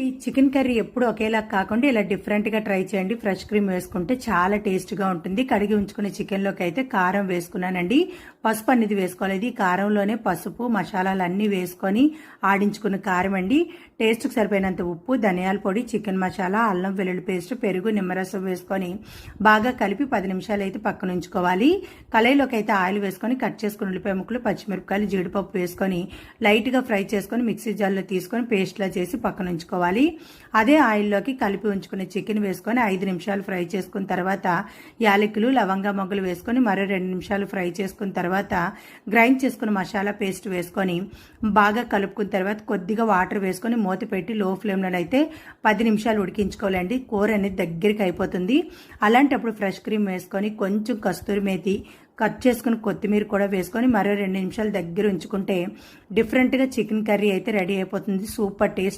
ఈ chicken curry ఎప్పుడు ఒకేలా కాకుండా ఇలా డిఫరెంట్గా ట్రై చేయండి. ఫ్రెష్ క్రీమ్ వేసుకుంటే చాలా టేస్ట్గా ఉంటుంది. కడిగి ఉంచుకునే చికెన్లోకి అయితే కారం వేసుకున్నానండి. పసుపు అనేది వేసుకోలేదు ఈ కారంలోనే పసుపు మసాలాలు అన్నీ వేసుకొని ఆడించుకున్న కారం అండి. టేస్ట్కి సరిపోయినంత ఉప్పు ధనియాల పొడి చికెన్ మసాలా అల్లం వెల్లుల్లి పేస్ట్ పెరుగు నిమ్మరసం వేసుకొని బాగా కలిపి పది నిమిషాలు అయితే పక్కన ఉంచుకోవాలి. కళాయిలోకి అయితే ఆయిల్ వేసుకొని కట్ చేసుకుని ఉల్లిపాయ ముక్కలు పచ్చిమిరపకాయలు జీడిపప్పు వేసుకొని లైట్గా ఫ్రై చేసుకొని మిక్సీ జార్లో తీసుకొని పేస్ట్లా చేసి పక్కన ఉంచుకోవాలి. అదే ఆయిల్లోకి కలిపి ఉంచుకున్న చికెన్ వేసుకొని ఐదు నిమిషాలు ఫ్రై చేసుకున్న తర్వాత యాలకులు లవంగా మొగ్గలు వేసుకొని మరో రెండు నిమిషాలు ఫ్రై చేసుకున్న తర్వాత గ్రైండ్ చేసుకున్న మసాలా పేస్ట్ వేసుకొని బాగా కలుపుకున్న తర్వాత కొద్దిగా వాటర్ వేసుకొని మూత పెట్టి లో ఫ్లేమ్లో అయితే పది నిమిషాలు ఉడికించుకోవాలండి. కూర అనేది దగ్గరికి అయిపోతుంది. అలాంటప్పుడు ఫ్రెష్ క్రీమ్ వేసుకొని కొంచెం కస్తూరి మేతి కట్ చేసుకుని కొత్తిమీర కూడా వేసుకొని మరో రెండు నిమిషాలు దగ్గర ఉంచుకుంటే డిఫరెంట్గా చికెన్ కర్రీ అయితే రెడీ అయిపోతుంది. Super taste